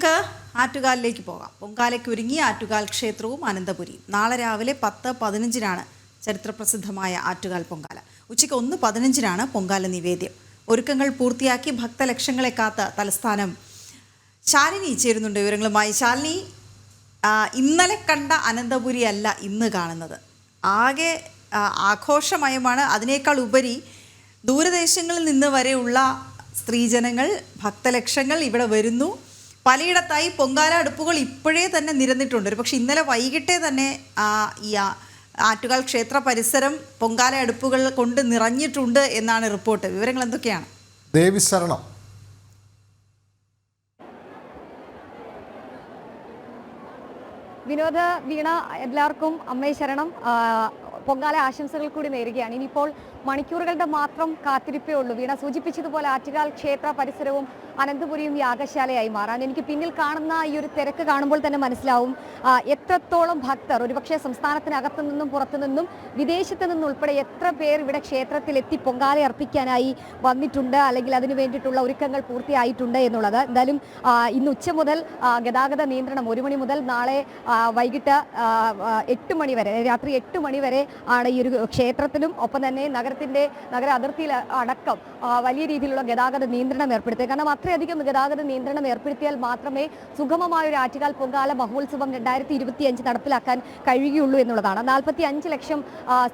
നമുക്ക് ആറ്റുകാലിലേക്ക് പോകാം. പൊങ്കാലയ്ക്ക് ഒരുങ്ങി ആറ്റുകാൽ ക്ഷേത്രവും അനന്തപുരിയും. നാളെ രാവിലെ പത്ത് പതിനഞ്ചിനാണ് ചരിത്രപ്രസിദ്ധമായ ആറ്റുകാൽ പൊങ്കാല. ഉച്ചയ്ക്ക് ഒന്ന് പതിനഞ്ചിനാണ് പൊങ്കാല നിവേദ്യം. ഒരുക്കങ്ങൾ പൂർത്തിയാക്കി ഭക്തലക്ഷങ്ങളെ കാത്ത തലസ്ഥാനം ശാലിനി ചേരുന്നുണ്ട് വിവരങ്ങളുമായി. ശാലിനി ഇന്നലെ കണ്ട അനന്തപുരി അല്ല ഇന്ന് കാണുന്നത്. ആകെ ആഘോഷമയമാണ്. അതിനേക്കാൾ ഉപരി ദൂരദേശങ്ങളിൽ നിന്ന് വരെയുള്ള സ്ത്രീജനങ്ങൾ ഭക്തലക്ഷങ്ങൾ ഇവിടെ വരുന്നു. പലയിടത്തായി പൊങ്കാല അടുപ്പുകൾ ഇപ്പോഴേ തന്നെ നിരന്നിട്ടുണ്ട്. ഒരു പക്ഷേ ഇന്നലെ വൈകിട്ടേ തന്നെ ആ, ഈ ആ- ആറ്റുകാൽ ക്ഷേത്ര പരിസരം പൊങ്കാല അടുപ്പുകൾ കൊണ്ട് നിറഞ്ഞിട്ടുണ്ട് എന്നാണ് റിപ്പോർട്ട്. വിവരങ്ങൾ എന്തൊക്കെയാണ്? ദേവി ശരണം. വിനോദ വീണ എല്ലാവർക്കും അമ്മയെ ശരണം. പൊങ്കാല ആശംസകൾ കൂടി നേരുകയാണ്. ഇനിയിപ്പോൾ മണിക്കൂറുകളുടെ മാത്രം കാത്തിരിപ്പേ ഉള്ളൂ. വീണ സൂചിപ്പിച്ചതുപോലെ ആറ്റുകാൽ ക്ഷേത്ര പരിസരവും അനന്തപുരിയും യാഗശാലയായി മാറാൻ എനിക്ക് പിന്നിൽ കാണുന്ന ഈ ഒരു തിരക്ക് കാണുമ്പോൾ തന്നെ മനസ്സിലാവും. എത്രത്തോളം ഭക്തർ ഒരുപക്ഷെ സംസ്ഥാനത്തിനകത്തു നിന്നും പുറത്തു നിന്നും വിദേശത്ത് നിന്നും ഉൾപ്പെടെ എത്ര പേർ ഇവിടെ ക്ഷേത്രത്തിൽ എത്തി പൊങ്കാല അർപ്പിക്കാനായി വന്നിട്ടുണ്ട് അല്ലെങ്കിൽ അതിനു വേണ്ടിയിട്ടുള്ള ഒരുക്കങ്ങൾ പൂർത്തിയായിട്ടുണ്ട് എന്നുള്ളത്. എന്തായാലും ഇന്ന് ഉച്ച മുതൽ ഗതാഗത നിയന്ത്രണം ഒരു മണി മുതൽ നാളെ വൈകിട്ട് എട്ട് മണി വരെ രാത്രി എട്ട് മണി വരെ ആണ് ഈ ഒരു ക്ഷേത്രത്തിലും. ഒപ്പം തന്നെ നഗരത്തിന്റെ നഗര അതിർത്തിയിൽ അടക്കം വലിയ രീതിയിലുള്ള ഗതാഗത നിയന്ത്രണം ഏർപ്പെടുത്തുക. കാരണം അത്രയധികം ഗതാഗത നിയന്ത്രണം ഏർപ്പെടുത്തിയാൽ മാത്രമേ സുഗമമായ ഒരു ആറ്റുകാൽ പൊങ്കാല മഹോത്സവം രണ്ടായിരത്തി ഇരുപത്തി അഞ്ച് നടപ്പിലാക്കാൻ കഴിയുകയുള്ളൂ എന്നുള്ളതാണ്. നാൽപ്പത്തി അഞ്ച് ലക്ഷം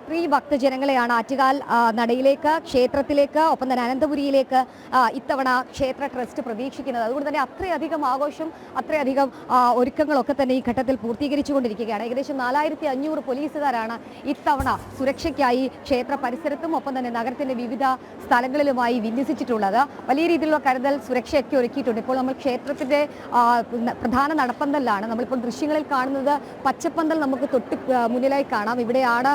സ്ത്രീ ഭക്തജനങ്ങളെയാണ് ആറ്റുകാൽ നടയിലേക്ക് ക്ഷേത്രത്തിലേക്ക് ഒപ്പം തന്നെ അനന്തപുരിയിലേക്ക് ഇത്തവണ ക്ഷേത്ര ട്രസ്റ്റ് പ്രതീക്ഷിക്കുന്നത്. അതുകൊണ്ട് തന്നെ അത്രയധികം ആഘോഷം അത്രയധികം ഒരുക്കങ്ങളൊക്കെ തന്നെ ഈ ഘട്ടത്തിൽ പൂർത്തീകരിച്ചുകൊണ്ടിരിക്കുകയാണ്. ഏകദേശം നാലായിരത്തി അഞ്ഞൂറ് പോലീസുകാരാണ് ഇത്തവണ സുരക്ഷയ്ക്കായി ക്ഷേത്ര പരിസരത്തും ഒപ്പം തന്നെ നഗരത്തിന്റെ വിവിധ സ്ഥലങ്ങളിലുമായി വിന്യസിച്ചിട്ടുള്ളത്. വലിയ രീതിയിലുള്ള കരുതൽ സുരക്ഷയൊക്കെ ഒരുക്കിയിട്ടുണ്ട്. ഇപ്പോൾ നമ്മൾ ക്ഷേത്രത്തിന്റെ പ്രധാന നടപ്പന്തലാണ് നമ്മളിപ്പോൾ ദൃശ്യങ്ങളിൽ കാണുന്നത് പച്ചപ്പന്തൽ നമുക്ക് തൊട്ട് മുന്നിലായി കാണാം. ഇവിടെയാണ്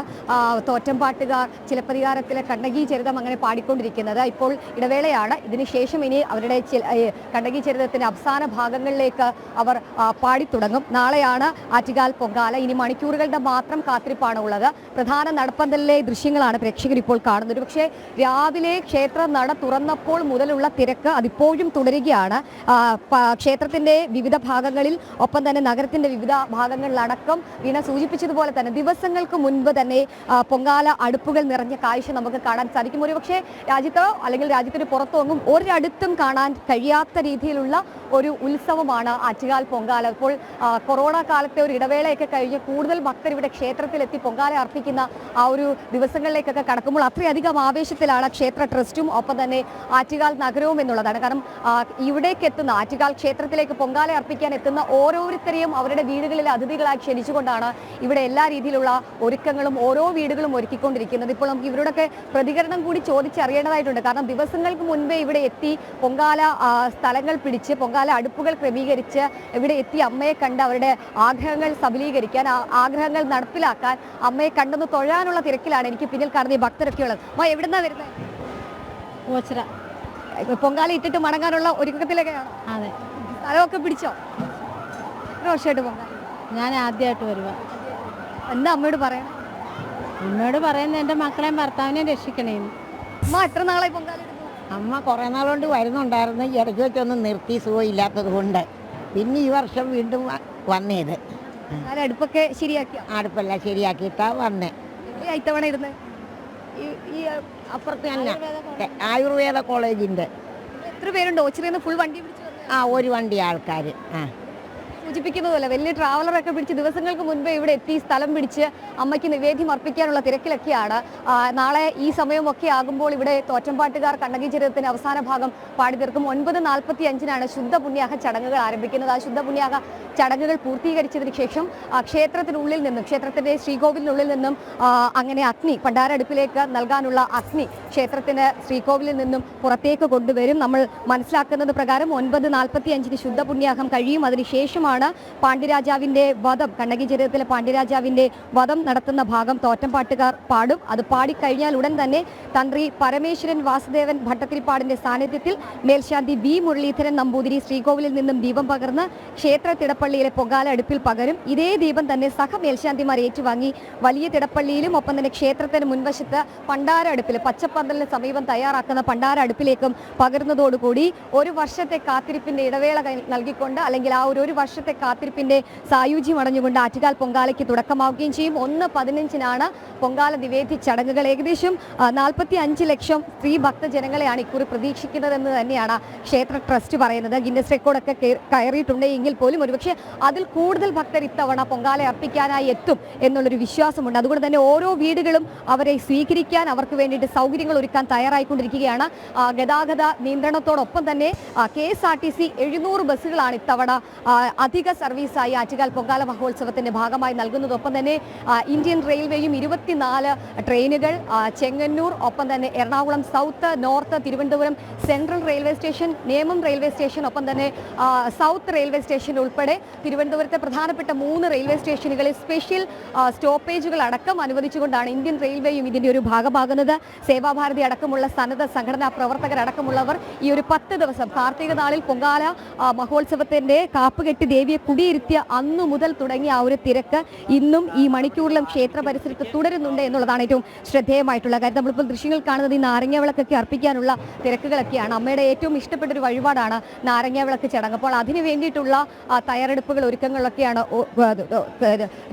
തോറ്റംപാട്ടുകാർ ചിലപ്പതികാരത്തിലെ കണ്ണകി ചരിതം അങ്ങനെ പാടിക്കൊണ്ടിരിക്കുന്നത്. ഇപ്പോൾ ഇടവേളയാണ്. ഇതിനുശേഷം ഇനി അവരുടെ കണ്ണകി ചരിതത്തിന്റെ അവസാന ഭാഗങ്ങളിലേക്ക് അവർ പാടിത്തുടങ്ങും. നാളെയാണ് ആറ്റുകാൽ പൊങ്കാല. ഇനി മണിക്കൂറുകളുടെ മാത്രം കാത്തിരിപ്പാണ് ഉള്ളത് പ്രധാന നടപ്പന്തലിലെ ദൃശ്യങ്ങളാണ് പ്രേക്ഷകർ ഇപ്പോൾ കാണുന്നത് പക്ഷേ രാവിലെ ക്ഷേത്ര നട തുറന്നപ്പോൾ മുതലുള്ള തിരക്ക് അതിപ്പോഴും തുടരുകയാണ്. ക്ഷേത്രത്തിന്റെ വിവിധ ഭാഗങ്ങളിൽ ഒപ്പം തന്നെ നഗരത്തിന്റെ വിവിധ ഭാഗങ്ങളിലടക്കം വീണ സൂചിപ്പിച്ചതുപോലെ തന്നെ ദിവസങ്ങൾക്ക് മുൻപ് തന്നെ പൊങ്കാല അടുപ്പുകൾ നിറഞ്ഞ കാഴ്ച നമുക്ക് കാണാൻ സാധിക്കും. ഒരുപക്ഷെ രാജ്യത്തോ അല്ലെങ്കിൽ രാജ്യത്തിന് പുറത്തൊന്നും ഒരിടത്തും കാണാൻ കഴിയാത്ത രീതിയിലുള്ള ഒരു ഉത്സവമാണ് ആറ്റുകാൽ പൊങ്കാല. ഇപ്പോൾ കൊറോണ കാലത്തെ ഒരു ഇടവേളയൊക്കെ കഴിഞ്ഞ് കൂടുതൽ ഭക്തർ ഇവിടെ ക്ഷേത്രത്തിലെത്തി പൊങ്കാല അർപ്പിക്കുന്ന ആ ഒരു ദിവസങ്ങളിലേക്കൊക്കെ കടക്കുമ്പോൾ അത്രയധികം ആവേശത്തിലാണ് ക്ഷേത്ര ട്രസ്റ്റും ഒപ്പം തന്നെ ആറ്റുകാൽ നഗരവും എന്നുള്ളതാണ്. കാരണം ഇവിടേക്ക് എത്തുന്ന ആറ്റുകാൽ ക്ഷേത്രത്തിലേക്ക് പൊങ്കാല അർപ്പിക്കാൻ എത്തുന്ന ഓരോരുത്തരെയും അവരുടെ വീടുകളിൽ അതിഥികളായി ക്ഷണിച്ചുകൊണ്ടാണ് ഇവിടെ എല്ലാ രീതിയിലുള്ള ഒരുക്കങ്ങളും ഓരോ വീടുകളും ഒരുക്കിക്കൊണ്ടിരിക്കുന്നത്. ഇപ്പോൾ നമുക്ക് ഇവരുടെയൊക്കെ പ്രതികരണം കൂടി ചോദിച്ചറിയേണ്ടതായിട്ടുണ്ട്. കാരണം ദിവസങ്ങൾക്ക് മുൻപേ ഇവിടെ എത്തി പൊങ്കാല സ്ഥലങ്ങൾ പിടിച്ച് പൊങ്കാല അടുപ്പുകൾ ക്രമീകരിച്ച് ഇവിടെ എത്തി അമ്മയെ കണ്ട് അവരുടെ ആഗ്രഹങ്ങൾ സബലീകരിക്കാൻ ആഗ്രഹങ്ങൾ നടപ്പിലാക്കാൻ അമ്മയെ കണ്ടെന്ന് തൊഴാനുള്ള തിരക്കിലാണ് എനിക്ക് പിന്നിൽ കാണുന്ന ഭക്തരൊക്കെ ഉള്ളത് അമ്മ എവിടുന്നാ വരുന്നത് ഓച്ചിറ. പൊങ്കാല ഇട്ടിട്ട് മടങ്ങാനുള്ള ഒരുക്കത്തിലൊക്കെയാണോ? അതെ. സ്ഥലമൊക്കെ പിടിച്ചോ? എത്ര വർഷമായിട്ട് പൊങ്കാല? ഞാൻ ആദ്യമായിട്ട് വരുക എന്താ അമ്മയോട് പറയണം? അമ്മയോട് പറയുന്നത് എന്റെ മക്കളെയും ഭർത്താവിനെയും രക്ഷിക്കണേന്ന് അമ്മ എത്ര നാളായി പൊങ്കാല ഇടുന്നു? അമ്മ കുറേ നാളുകൊണ്ട് വരുന്നുണ്ടായിരുന്നു. ഈ ഇടയ്ക്ക് വെച്ചൊന്നും നിർത്തി സുഖമില്ലാത്തത് കൊണ്ട്. പിന്നെ ഈ വർഷം വീണ്ടും വ- വന്നേത്. പൊങ്കാല അടുപ്പൊക്കെ ശരിയാക്കിയോ? അടുപ്പെല്ലാം ശരിയാക്കിയിട്ടാ വന്നേ. എവിടെയാ ഇത്തവണ ഇരുന്ന്? ഈ അപ്പുറത്ത് തന്നെ. ആയുർവേദ കോളേജിന്റെ. എത്ര പേരുണ്ട്? ഓച്ചിറന്ന് ഫുൾ വണ്ടി പിടിച്ച് വന്നത്. ആ ഒരു വണ്ടി ആൾക്കാർ ആ. സൂചിപ്പിക്കുന്നതല്ല വലിയ ട്രാവലറൊക്കെ പിടിച്ച് ദിവസങ്ങൾക്ക് മുൻപേ ഇവിടെ എത്തി സ്ഥലം പിടിച്ച് അമ്മയ്ക്ക് നിവേദ്യം അർപ്പിക്കാനുള്ള തിരക്കിലൊക്കെയാണ്. നാളെ ഈ സമയമൊക്കെ ആകുമ്പോൾ ഇവിടെ തോറ്റമ്പാട്ടുകാർ കണ്ണകി ചരിത്രത്തിന്റെ അവസാന ഭാഗം പാടി തീർക്കും. ഒൻപത് നാൽപ്പത്തി അഞ്ചിനാണ് ശുദ്ധ പുണ്യാഹ ചടങ്ങുകൾ ആരംഭിക്കുന്നത്. ആ ശുദ്ധ പുണ്യാഹ ചടങ്ങുകൾ പൂർത്തീകരിച്ചതിന് ശേഷം ക്ഷേത്രത്തിനുള്ളിൽ നിന്നും ക്ഷേത്രത്തിന്റെ ശ്രീകോവിലിനുള്ളിൽ നിന്നും അങ്ങനെ അഗ്നി പണ്ടാരടുപ്പിലേക്ക് നൽകാനുള്ള അഗ്നി ക്ഷേത്രത്തിന് ശ്രീകോവിലിൽ നിന്നും പുറത്തേക്ക് കൊണ്ടുവരും. നമ്മൾ മനസ്സിലാക്കുന്നത് പ്രകാരം ഒൻപത് നാൽപ്പത്തി അഞ്ചിന് ശുദ്ധ പുണ്യാഹം കഴിയും. അതിനുശേഷമാണ് ശേഷമാണ് പാണ്ഡ്യരാജാവിന്റെ വധം കണ്ണകി ചരിത്രത്തിലെ പാണ്ഡ്യരാജാവിന്റെ വധം നടത്തുന്ന ഭാഗം തോറ്റംപാട്ടുകാർ പാടും. അത് പാടിക്കഴിഞ്ഞാൽ ഉടൻ തന്നെ തന്ത്രി പരമേശ്വരൻ വാസുദേവൻ ഭട്ടത്തിരിപ്പാടിന്റെ സാന്നിധ്യത്തിൽ മേൽശാന്തി വി മുരളീധരൻ നമ്പൂതിരി ശ്രീകോവിലിൽ നിന്നും ദീപം പകർന്ന് ക്ഷേത്ര തിടപ്പള്ളിയിലെ പൊങ്കാല അടുപ്പിൽ പകരും. ഇതേ ദീപം തന്നെ സഹ മേൽശാന്തിമാർ ഏറ്റുവാങ്ങി. വലിയ തിടപ്പള്ളിയിലും ഒപ്പം തന്നെ ക്ഷേത്രത്തിന് മുൻവശത്ത് പണ്ടാര അടുപ്പിൽ പച്ചപ്പന്തലിന് സമീപം തയ്യാറാക്കുന്ന പണ്ടാര അടുപ്പിലേക്കും പകരുന്നതോടുകൂടി ഒരു വർഷത്തെ കാത്തിരിപ്പിന്റെ ഇടവേള നൽകിക്കൊണ്ട് അല്ലെങ്കിൽ ആ ഒരു ഒരു വർഷത്തെ കാത്തിരിപ്പിന്റെ സായുജ്യം അടഞ്ഞുകൊണ്ട് ആറ്റുകാൽ പൊങ്കാലയ്ക്ക് തുടക്കമാവുകയും ചെയ്യും. ഒന്ന് പതിനഞ്ചിനാണ് പൊങ്കാല നിവേദി ചടങ്ങുകൾ. ഏകദേശം നാൽപ്പത്തി അഞ്ച് ലക്ഷം സ്ത്രീ ഭക്തജനങ്ങളെയാണ് ഇക്കുറി പ്രതീക്ഷിക്കുന്നതെന്ന് തന്നെയാണ് ക്ഷേത്ര ട്രസ്റ്റ് പറയുന്നത്. ഗിന്നസ് റെക്കോർഡൊക്കെ കയറിയിട്ടുണ്ട് എങ്കിൽ പോലും ഒരുപക്ഷെ അതിൽ കൂടുതൽ ഭക്തർ ഇത്തവണ പൊങ്കാല അർപ്പിക്കാനായി എത്തും എന്നുള്ളൊരു വിശ്വാസമുണ്ട്. അതുകൊണ്ട് തന്നെ ഓരോ വീടുകളും അവരെ സ്വീകരിക്കാൻ അവർക്ക് വേണ്ടിയിട്ട് സൗകര്യങ്ങൾ ഒരുക്കാൻ തയ്യാറായിക്കൊണ്ടിരിക്കുകയാണ്. ഗതാഗത നിയന്ത്രണത്തോടൊപ്പം തന്നെ K S R T C എഴുന്നൂറ് ബസ്സുകളാണ് ഇത്തവണ ആ, അധിക സർവീസായി ആറ്റുകാൽ പൊങ്കാല മഹോത്സവത്തിന്റെ ഭാഗമായി നൽകുന്നതൊപ്പം തന്നെ ഇന്ത്യൻ റെയിൽവേയും ഇരുപത്തിനാല് ട്രെയിനുകൾ ചെങ്ങന്നൂർ ഒപ്പം തന്നെ Ernakulam south north Thiruvananthapuram central railway station Nemom railway station ഒപ്പം തന്നെ സൗത്ത് റെയിൽവേ സ്റ്റേഷൻ ഉൾപ്പെടെ തിരുവനന്തപുരത്തെ പ്രധാനപ്പെട്ട മൂന്ന് റെയിൽവേ സ്റ്റേഷനുകളിൽ സ്പെഷ്യൽ സ്റ്റോപ്പേജുകൾ അടക്കം അനുവദിച്ചുകൊണ്ടാണ് ഇന്ത്യൻ റെയിൽവേയും ഇതിന്റെ ഒരു ഭാഗമാകുന്നത്. സേവാഭാരതി അടക്കമുള്ള സന്നദ്ധ സംഘടനാ പ്രവർത്തകരടക്കമുള്ളവർ ഈ ഒരു പത്ത് ദിവസം കാർത്തിക നാളിൽ പൊങ്കാല മഹോത്സവത്തിന്റെ കാപ്പുകെട്ടി ദേവിയെ കുടിയിരുത്തിയ അന്നു മുതൽ തുടങ്ങിയ ആ ഒരു തിരക്ക് ഇന്നും ഈ മണിക്കൂറിലും ക്ഷേത്ര പരിസരത്ത് തുടരുന്നുണ്ട് എന്നുള്ളതാണ് ഏറ്റവും ശ്രദ്ധേയമായിട്ടുള്ള കാര്യം. നമ്മളിപ്പോൾ ദൃശ്യങ്ങൾ കാണുന്നത് ഈ നാരങ്ങ വിളക്കൊക്കെ അർപ്പിക്കാനുള്ള തിരക്കുകളൊക്കെയാണ്. അമ്മയുടെ ഏറ്റവും ഇഷ്ടപ്പെട്ട ഒരു വഴിപാടാണ് നാരങ്ങ വിളക്ക് ചടങ്ങ്. അപ്പോൾ അതിന് വേണ്ടിയിട്ടുള്ള തയ്യാറെടുപ്പുകൾ ഒരുക്കങ്ങളൊക്കെയാണ്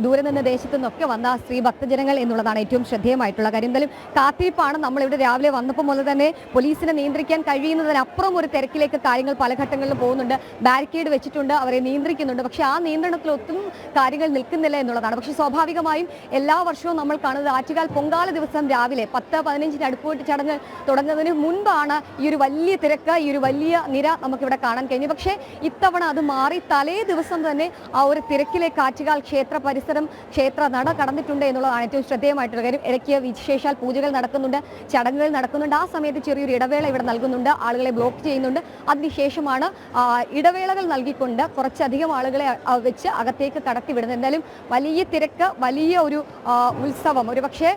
ദൂരെ നിന്ന് ദേശത്തു നിന്നൊക്കെ വന്ന സ്ത്രീ ഭക്തജനങ്ങൾ എന്നുള്ളതാണ് ഏറ്റവും ശ്രദ്ധേയമായിട്ടുള്ള കാര്യം. എന്തായാലും കാത്തിരിപ്പാണ് നമ്മളിവിടെ രാവിലെ വന്നപ്പോൾ മുതൽ തന്നെ പോലീസിനെ നിയന്ത്രിക്കാൻ കഴിയുന്നതിനപ്പുറം ഒരു തിരക്കിലേക്ക് കാര്യങ്ങൾ പല ഘട്ടങ്ങളിലും പോകുന്നുണ്ട്. ബാരിക്കേഡ് വെച്ചിട്ടുണ്ട്. അവരെ നിയന്ത്രിക്കുന്നുണ്ട് പക്ഷേ ആ നിയന്ത്രണത്തിലൊത്തും കാര്യങ്ങൾ നിൽക്കുന്നില്ല എന്നുള്ളതാണ്. പക്ഷേ സ്വാഭാവികമായും എല്ലാ വർഷവും നമ്മൾ കാണുന്നത് ആറ്റുകാൽ പൊങ്കാല ദിവസം രാവിലെ പത്ത് പതിനഞ്ചിന് അടുപ്പോട്ട് ചടങ്ങ് തുടങ്ങുന്നതിന് മുൻപാണ് ഈ ഒരു വലിയ തിരക്ക് ഈ ഒരു വലിയ നിര നമുക്കിവിടെ കാണാൻ കഴിഞ്ഞു. പക്ഷേ ഇത്തവണ അത് മാറി തലേ ദിവസം തന്നെ ആ ഒരു തിരക്കിലെ ആറ്റുകാൽ ക്ഷേത്ര പരിസരം ക്ഷേത്ര നട കടന്നിട്ടുണ്ട് എന്നുള്ളതാണ് ഏറ്റവും ശ്രദ്ധേയമായിട്ടുള്ള കാര്യം. ഇടയ്ക്ക് വിശേഷാൽ പൂജകൾ നടക്കുന്നുണ്ട് ചടങ്ങുകൾ നടക്കുന്നുണ്ട്. ആ സമയത്ത് ചെറിയൊരു ഇടവേള ഇവിടെ നൽകുന്നുണ്ട്. ആളുകളെ ബ്ലോക്ക് ചെയ്യുന്നുണ്ട്. അതിനുശേഷമാണ് ഇടവേളകൾ നൽകിക്കൊണ്ട് കുറച്ചധികം ആളുകളെ വെച്ച് അകത്തേക്ക് കടത്തി വിടുന്നത്. എന്തായാലും വലിയ തിരക്ക് വലിയ ഒരു ഉത്സവം. ഒരു പക്ഷേ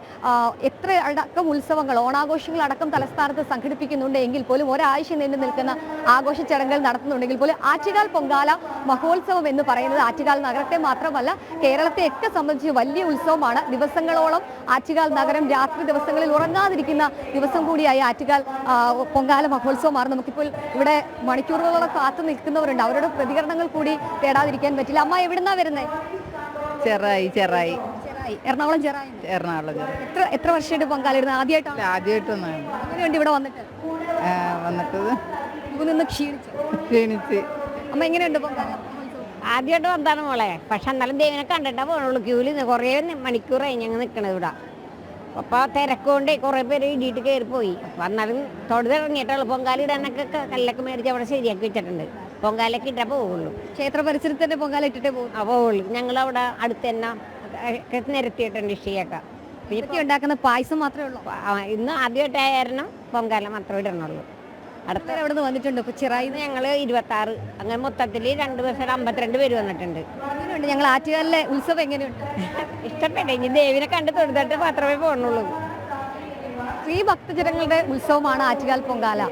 എത്ര അടക്കം ഉത്സവങ്ങൾ ഓണാഘോഷങ്ങൾ അടക്കം തലസ്ഥാനത്ത് സംഘടിപ്പിക്കുന്നുണ്ട് എങ്കിൽ പോലും ഒരാഴ്ച നീണ്ടു നിൽക്കുന്ന ആഘോഷ ചടങ്ങുകൾ നടത്തുന്നുണ്ടെങ്കിൽ പോലും ആറ്റുകാൽ പൊങ്കാല മഹോത്സവം എന്ന് പറയുന്നത് ആറ്റുകാൽ നഗരത്തെ മാത്രമല്ല കേരളത്തെ ഒക്കെ സംബന്ധിച്ച് വലിയ ഉത്സവമാണ്. ദിവസങ്ങളോളം ആറ്റുകാൽ നഗരം രാത്രി ദിവസങ്ങളിൽ ഉറങ്ങാതിരിക്കുന്ന ദിവസം കൂടിയായി ആറ്റുകാൽ പൊങ്കാല മഹോത്സവമാണ്. നമുക്കിപ്പോൾ ഇവിടെ മണിക്കൂറുകളോളം കാത്തു നിൽക്കുന്നവരുണ്ട്. അവരുടെ പ്രതികരണങ്ങൾ കൂടി തേടാതിരിക്കാൻ പറ്റില്ല. അമ്മ എവിടുന്നാ വരുന്നത് ചെറായി ചെറായി. ചെറായി. എറണാകുളം ചെറായി. എറണാകുളം ചെറായി. എത്ര എത്ര വർഷമായിട്ട് പങ്കാളിരുന്നു ആദ്യമായിട്ടാണ്? ആദ്യമായിട്ടൊന്നാണ് അങ്ങനെയുണ്ട് ഇവിടെ വന്നിട്ട്? നിന്ന് ക്ഷീണിച്ചു. ക്ഷീണിച്ച്. അമ്മ എങ്ങനെയുണ്ട്? ആദ്യമായിട്ട് വന്നതാണ് മോളെ. പക്ഷെ എന്നാലും ദൈവനെ കണ്ടിട്ടാ പോണുള്ളൂ. ക്യൂലിന്ന് കുറേ മണിക്കൂറായി ഞങ്ങൾ നിൽക്കണത് ഇവിടെ. അപ്പോൾ തിരക്കുകൊണ്ട് കുറേ പേര് ഇടിയിട്ട് കയറിപ്പോയി. അപ്പം എന്നാലും തൊടുതിറങ്ങിയിട്ടുള്ള പൊങ്കാലിടാനൊക്കെ കല്ലൊക്കെ മേടിച്ച് അവിടെ ശരിയാക്കി വെച്ചിട്ടുണ്ട്. പൊങ്കാലൊക്കെ ഇട്ടാൽ പോവുള്ളൂ. ക്ഷേത്ര പരിസരത്ത് തന്നെ പൊങ്കാല ഇട്ടിട്ടേ പോകും ആ പോവുള്ളൂ. ഞങ്ങളവിടെ അടുത്ത് തന്നെ നിരത്തിയിട്ടുണ്ട് ഇഷ്ടിയൊക്കെ പിന്നെ ഉണ്ടാക്കുന്ന പായസം മാത്രമേ ഉള്ളൂ? ഇന്ന് ആദ്യമായിട്ടായിരുന്നു പൊങ്കാല മാത്രമേ ഇടണുള്ളൂ. അടുത്ത അവിടെ നിന്ന് വന്നിട്ടുണ്ട്? ഇപ്പൊ ചിറായി ഞങ്ങൾ ഇരുപത്താറ് അങ്ങനെ മൊത്തത്തിൽ രണ്ട് ദിവസം അമ്പത്തിരണ്ട് പേര് വന്നിട്ടുണ്ട്. ഞങ്ങൾ ആറ്റുകാലിലെ ഉത്സവം എങ്ങനെയുണ്ട്? ഇഷ്ടപ്പെട്ടെ. ഇനി ദേവിനെ കണ്ട് തൊഴുതിട്ട് മാത്രമേ പോകണുള്ളൂ സ്ത്രീ ഭക്തജനങ്ങളുടെ ഉത്സവമാണ് ആറ്റുകാൽ പൊങ്കാല.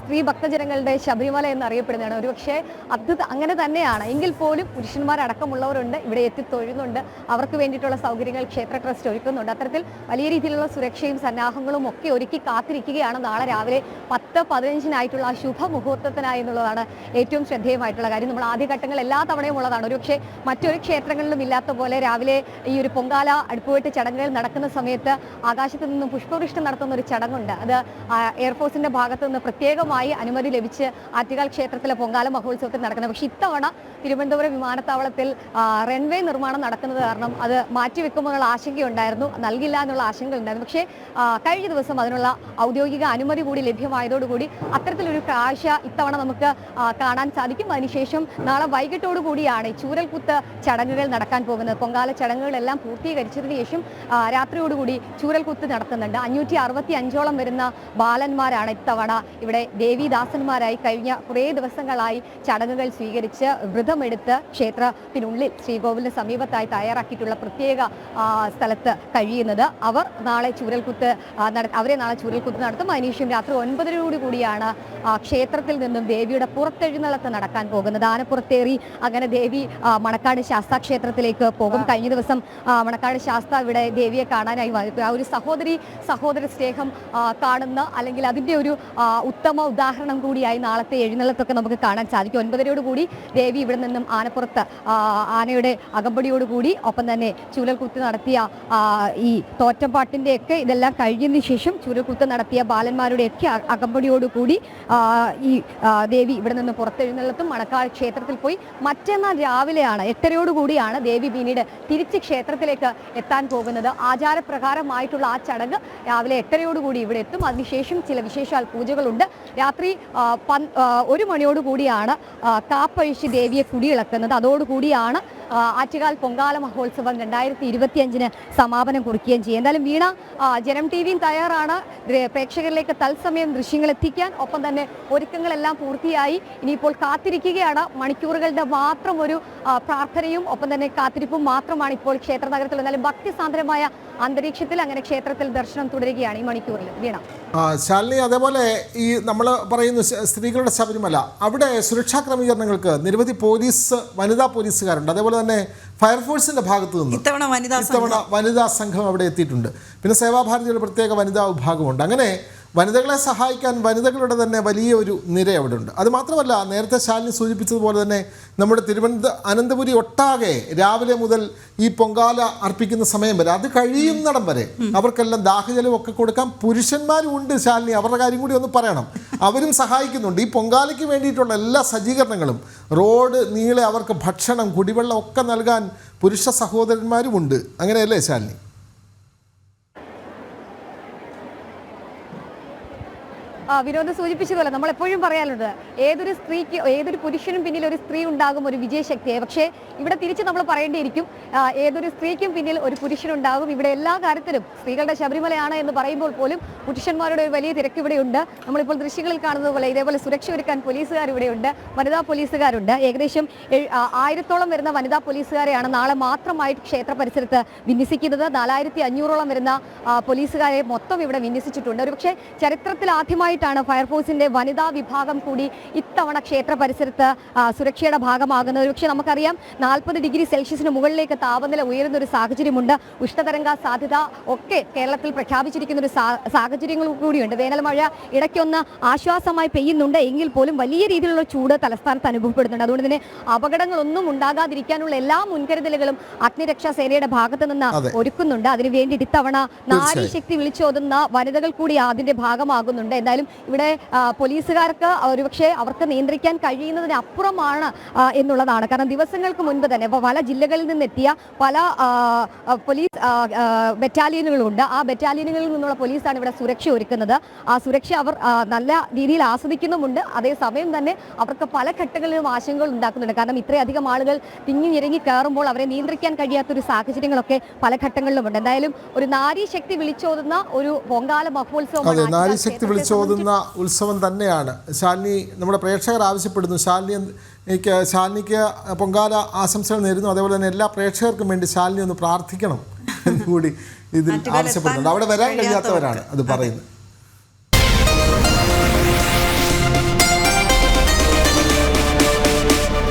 സ്ത്രീ ഭക്തജനങ്ങളുടെ ശബരിമല എന്നറിയപ്പെടുന്നതാണ്. ഒരുപക്ഷെ അത് അങ്ങനെ തന്നെയാണ്. എങ്കിൽ പോലും പുരുഷന്മാരടക്കമുള്ളവരുണ്ട് ഇവിടെ എത്തി തൊഴുന്നുണ്ട് അവർക്ക് വേണ്ടിയിട്ടുള്ള സൗകര്യങ്ങൾ ക്ഷേത്ര ട്രസ്റ്റ് ഒരുക്കുന്നുണ്ട്. അത്തരത്തിൽ വലിയ രീതിയിലുള്ള സുരക്ഷയും സന്നാഹങ്ങളും ഒക്കെ ഒരുക്കി കാത്തിരിക്കുകയാണ് നാളെ രാവിലെ പത്ത് പതിനഞ്ചിനായിട്ടുള്ള ആ ശുഭമുഹൂർത്തത്തിനായി എന്നുള്ളതാണ് ഏറ്റവും ശ്രദ്ധേയമായിട്ടുള്ള കാര്യം. നമ്മൾ ആദ്യഘട്ടങ്ങൾ എല്ലാ തവണയും ഉള്ളതാണ്. ഒരുപക്ഷെ മറ്റൊരു ക്ഷേത്രങ്ങളിലും ഇല്ലാത്ത പോലെ രാവിലെ ഈ ഒരു പൊങ്കാല അടുപ്പുവെട്ട് ചടങ്ങുകൾ നടക്കുന്ന സമയത്ത് ആകാശത്ത് നിന്നും പുഷ്പവൃഷ്ടി നടത്തുന്ന ഒരു ചടങ്ങുണ്ട്. അത് എയർഫോഴ്സിന്റെ ഭാഗത്ത് നിന്ന് പ്രത്യേകമായി അനുമതി ലഭിച്ച് ആറ്റുകാൽ ക്ഷേത്രത്തിലെ പൊങ്കാല മഹോത്സവത്തിൽ നടക്കുന്നത്. പക്ഷേ ഇത്തവണ തിരുവനന്തപുരം വിമാനത്താവളത്തിൽ റൺവേ നിർമ്മാണം നടക്കുന്നത് കാരണം അത് മാറ്റിവെക്കുമെന്നുള്ള ആശങ്കയുണ്ടായിരുന്നു. നൽകില്ല എന്നുള്ള ആശങ്ക ഉണ്ടായിരുന്നു പക്ഷേ കഴിഞ്ഞ ദിവസം അതിനുള്ള ഔദ്യോഗിക അനുമതി കൂടി ലഭ്യമായതോടുകൂടി അത്തരത്തിലൊരു കാഴ്ച ഇത്തവണ നമുക്ക് കാണാൻ സാധിക്കും. അതിനുശേഷം നാളെ വൈകിട്ടോടു കൂടിയാണ് ഈ ചൂരൽകുത്ത് ചടങ്ങുകൾ നടക്കാൻ പോകുന്നത്. പൊങ്കാല ചടങ്ങുകളെല്ലാം പൂർത്തീകരിച്ചതിന് ശേഷം രാത്രിയോടുകൂടി ചൂരൽകുത്ത് നടത്തുന്നുണ്ട് അഞ്ഞൂറ്റി അറുപത്തി അഞ്ചോളം വരുന്ന ബാലന്മാരാണ് ഇത്തവണ ഇവിടെ ദേവീദാസന്മാരായി കഴിഞ്ഞ കുറേ ദിവസങ്ങളായി ചടങ്ങുകൾ സ്വീകരിച്ച് വ്രതമെടുത്ത് ക്ഷേത്രത്തിനുള്ളിൽ ശ്രീകോവിലിന് സമീപത്തായി തയ്യാറാക്കിയിട്ടുള്ള പ്രത്യേക സ്ഥലത്ത് കഴിയുന്നത്. അവർ നാളെ ചൂരൽകുത്ത് അവരെ നാളെ ചൂരൽകുത്ത് നടത്തും. അതിനുശേഷം രാത്രി ഒൻപതിനോട് കൂടിയാണ് ക്ഷേത്രത്തിൽ നിന്നും ദേവിയുടെ പുറത്തെഴുന്നള്ളത്ത് നടക്കാൻ പോകുന്നത്. ആനപ്പുറത്തേറി അങ്ങനെ ദേവി മണക്കാട് ശാസ്താ ക്ഷേത്രത്തിലേക്ക് പോകും. കഴിഞ്ഞ ദിവസം മണക്കാട് ശാസ്താ ഇവിടെ ദേവിയെ കാണാനായി ആ ഒരു സഹോദരി സഹോദര സ്നേഹം ആ, കാണുന്ന അല്ലെങ്കിൽ അതിന്റെ ഒരു ഉത്തമ ഉദാഹരണം കൂടിയായി നാളത്തെ എഴുന്നള്ളത്തൊക്കെ നമുക്ക് കാണാൻ സാധിക്കും. ഒൻപതരയോട് കൂടി ദേവി ഇവിടെ നിന്നും ആനപ്പുറത്ത് ആനയുടെ അകമ്പടിയോടുകൂടി ഒപ്പം തന്നെ ചൂലൽകുത്ത് നടത്തിയ ഈ തോറ്റപ്പാട്ടിന്റെ ഒക്കെ ഇതെല്ലാം കഴിഞ്ഞതിന് ശേഷം ചൂലൽകുത്ത് നടത്തിയ ബാലന്മാരുടെയൊക്കെ അകമ്പടിയോടുകൂടി ഈ ദേവി ഇവിടെ നിന്ന് പുറത്തെഴുന്നള്ളത്തും മണക്കാട് ക്ഷേത്രത്തിൽ പോയി. മറ്റന്നാൾ രാവിലെയാണ് എട്ടരയോടുകൂടിയാണ് ദേവി പിന്നീട് തിരിച്ച് ക്ഷേത്രത്തിലേക്ക് എത്താൻ പോകുന്നത്. ആചാരപ്രകാരമായിട്ടുള്ള ആ ചടങ്ങ് രാവിലെ എട്ടരയോടുകൂടി ഇവിടെ എത്തും. അതിനുശേഷം ചില വിശേഷാൽ പൂജകളുണ്ട്. രാത്രി ഒരു മണിയോടുകൂടിയാണ് കാപ്പഴിച്ച് ദേവിയെ കുടിയിളക്കുന്നത്. അതോടുകൂടിയാണ് ആറ്റുകാൽ പൊങ്കാല മഹോത്സവം രണ്ടായിരത്തി ഇരുപത്തിയഞ്ചിന് സമാപനം കുറിക്കുകയും ചെയ്യും. എന്തായാലും വീണ ജനം ടി വിയും തയ്യാറാണ് പ്രേക്ഷകരിലേക്ക് തത്സമയം ദൃശ്യങ്ങൾ എത്തിക്കാൻ. ഒപ്പം തന്നെ ഒരുക്കങ്ങളെല്ലാം പൂർത്തിയായി. ഇനിയിപ്പോൾ കാത്തിരിക്കുകയാണ്. മണിക്കൂറുകളുടെ മാത്രം ഒരു പ്രാർത്ഥനയും ഒപ്പം തന്നെ കാത്തിരിപ്പും മാത്രമാണ് ഇപ്പോൾ ക്ഷേത്ര നഗരത്തിൽ എന്നാലും ഭക്തിസാന്ദ്രമായ അന്തരീക്ഷത്തിൽ അങ്ങനെ ക്ഷേത്രത്തിൽ ദർശനം തുടരുകയാണ് ഈ മണിക്കൂറിൽ. വീണ. ശാലിനി അതേപോലെ ഈ നമ്മൾ പറയുന്ന സ്ത്രീകളുടെ ശബരിമല. അവിടെ സുരക്ഷാ ക്രമീകരണങ്ങൾക്ക് നിരവധി പോലീസ് വനിതാ പോലീസുകാരുണ്ട്. അതേപോലെ തന്നെ ഫയർഫോഴ്സിന്റെ ഭാഗത്ത് നിന്ന് ഇത്തവണ വനിതാ ഇത്തവണ വനിതാ സംഘം അവിടെ എത്തിയിട്ടുണ്ട്. പിന്നെ സേവാഭാരതിയുടെ പ്രത്യേക വനിതാ വിഭാഗമുണ്ട്. അങ്ങനെ വനിതകളെ സഹായിക്കാൻ വനിതകളുടെ തന്നെ വലിയ ഒരു നിര അവിടെ ഉണ്ട് അത് മാത്രമല്ല നേരത്തെ ശാലിനി സൂചിപ്പിച്ചതുപോലെ തന്നെ നമ്മുടെ തിരുവനന്തപുരം അനന്തപുരി ഒട്ടാകെ രാവിലെ മുതൽ ഈ പൊങ്കാല അർപ്പിക്കുന്ന സമയം വരെ അത് കഴിയുന്നിടം വരെ അവർക്കെല്ലാം ദാഹജലം ഒക്കെ കൊടുക്കാൻ പുരുഷന്മാരും ഉണ്ട് ശാലിനി. അവരുടെ കാര്യം കൂടി ഒന്ന് പറയണം. അവരും സഹായിക്കുന്നുണ്ട്. ഈ പൊങ്കാലയ്ക്ക് വേണ്ടിയിട്ടുള്ള എല്ലാ സജ്ജീകരണങ്ങളും റോഡ് നീളെ അവർക്ക് ഭക്ഷണം കുടിവെള്ളം ഒക്കെ നൽകാൻ പുരുഷ സഹോദരന്മാരും സഹോദരന്മാരുമുണ്ട് അങ്ങനെയല്ലേ ശാലിനി? വിനോദ് സൂചിപ്പിച്ചതുപോലെ നമ്മൾ എപ്പോഴും പറയാറുണ്ട് ഏതൊരു സ്ത്രീക്ക് ഏതൊരു പുരുഷനും പിന്നിൽ ഒരു സ്ത്രീ ഉണ്ടാകും ഒരു വിജയശക്തിയെ. പക്ഷേ ഇവിടെ തിരിച്ച് നമ്മൾ പറയേണ്ടിയിരിക്കും ഏതൊരു സ്ത്രീക്കും പിന്നിൽ ഒരു പുരുഷനുണ്ടാകും ഇവിടെ എല്ലാ കാര്യത്തിലും സ്ത്രീകളുടെ ശബരിമലയാണ് എന്ന് പറയുമ്പോൾ പോലും പുരുഷന്മാരുടെ ഒരു വലിയ തിരക്ക് ഇവിടെയുണ്ട്. നമ്മളിപ്പോൾ ദൃശ്യങ്ങളിൽ കാണുന്നത് പോലെ ഇതേപോലെ സുരക്ഷ ഒരുക്കാൻ പോലീസുകാർ ഇവിടെയുണ്ട് വനിതാ പോലീസുകാരുണ്ട്. ഏകദേശം ആയിരത്തോളം വരുന്ന വനിതാ പോലീസുകാരെയാണ് നാളെ മാത്രമായിട്ട് ക്ഷേത്ര പരിസരത്ത് വിന്യസിക്കുന്നത്. നാലായിരത്തി അഞ്ഞൂറോളം വരുന്ന പോലീസുകാരെ മൊത്തം ഇവിടെ വിന്യസിച്ചിട്ടുണ്ട്. ഒരുപക്ഷെ ചരിത്രത്തിൽ ആദ്യമായിട്ടാണ് ഫയർഫോഴ്സിന്റെ വനിതാ വിഭാഗം കൂടി ഇത്തവണ ക്ഷേത്ര പരിസരത്ത് സുരക്ഷയുടെ ഭാഗമാകുന്നത്. ഒരുപക്ഷെ നമുക്കറിയാം നാൽപ്പത് ഡിഗ്രി സെൽഷ്യസിന് മുകളിലേക്ക് താപനില ഉയരുന്ന ഒരു സാഹചര്യമുണ്ട്. ഉഷ്ണതരംഗ സാധ്യത ഒക്കെ കേരളത്തിൽ പ്രഖ്യാപിച്ചിരിക്കുന്ന ഒരു സാഹചര്യങ്ങൾ കൂടിയുണ്ട്. വേനൽ മഴ ഇടയ്ക്കൊന്ന് ആശ്വാസമായി പെയ്യുന്നുണ്ട്. എങ്കിൽ പോലും വലിയ രീതിയിലുള്ള ചൂട് തലസ്ഥാനത്ത് അനുഭവപ്പെടുന്നുണ്ട്. അതുകൊണ്ട് തന്നെ അപകടങ്ങളൊന്നും ഉണ്ടാകാതിരിക്കാനുള്ള എല്ലാ മുൻകരുതലുകളും അഗ്നിരക്ഷാ സേനയുടെ ഭാഗത്ത് നിന്ന് ഒരുക്കുന്നുണ്ട്. അതിനു വേണ്ടി ഇത്തവണ നാരി ശക്തി വിളിച്ചോതുന്ന വനിതകൾ കൂടി അതിന്റെ ഭാഗമാകുന്നുണ്ട്. എന്തായാലും ഇവിടെ പോലീസുകാർക്ക് ഒരുപക്ഷെ അവർക്ക് നിയന്ത്രിക്കാൻ കഴിയുന്നതിനപ്പുറമാണ് എന്നുള്ളതാണ്. കാരണം ദിവസങ്ങൾക്ക് മുൻപ് തന്നെ ഇപ്പോൾ പല ജില്ലകളിൽ നിന്നെത്തിയ പല പോലീസ് ബറ്റാലിയനുകളുണ്ട്. ആ ബറ്റാലിയനുകളിൽ നിന്നുള്ള പോലീസാണ് ഇവിടെ സുരക്ഷ ഒരുക്കുന്നത്. ആ സുരക്ഷ അവർ നല്ല രീതിയിൽ ആസ്വദിക്കുന്നുമുണ്ട്. അതേസമയം തന്നെ അവർക്ക് പല ഘട്ടങ്ങളിലും ആശങ്കകൾ ഉണ്ടാക്കുന്നുണ്ട്. കാരണം ഇത്രയധികം ആളുകൾ തിങ്ങി ഞെരുങ്ങി കയറുമ്പോൾ അവരെ നിയന്ത്രിക്കാൻ കഴിയാത്തൊരു സാഹചര്യങ്ങളൊക്കെ പല ഘട്ടങ്ങളിലുമുണ്ട്. എന്തായാലും ഒരു നാരി ശക്തി വിളിച്ചോതുന്ന ഒരു പൊങ്കാല മഹോത്സവം നാരീശക്തി ക്ഷേത്രത്തെ വിളിച്ചോതുന്ന ഉത്സവം തന്നെയാണ്. ശാലിനി നമ്മുടെ പ്രേക്ഷകർ ആവശ്യപ്പെടുന്നു. ശാലിനി എനിക്ക് ശാലിനിക്ക് പൊങ്കാല ആശംസകൾ നേരുന്നു. അതേപോലെ തന്നെ എല്ലാ പ്രേക്ഷകർക്കും വേണ്ടി ശാലിനി ഒന്ന് പ്രാർത്ഥിക്കണം എന്നുകൂടി ഇതിൽ ആവശ്യപ്പെടുന്നുണ്ട്. അവിടെ വരാൻ കഴിയാത്തവരാണ് അത്. പറയുന്നത്.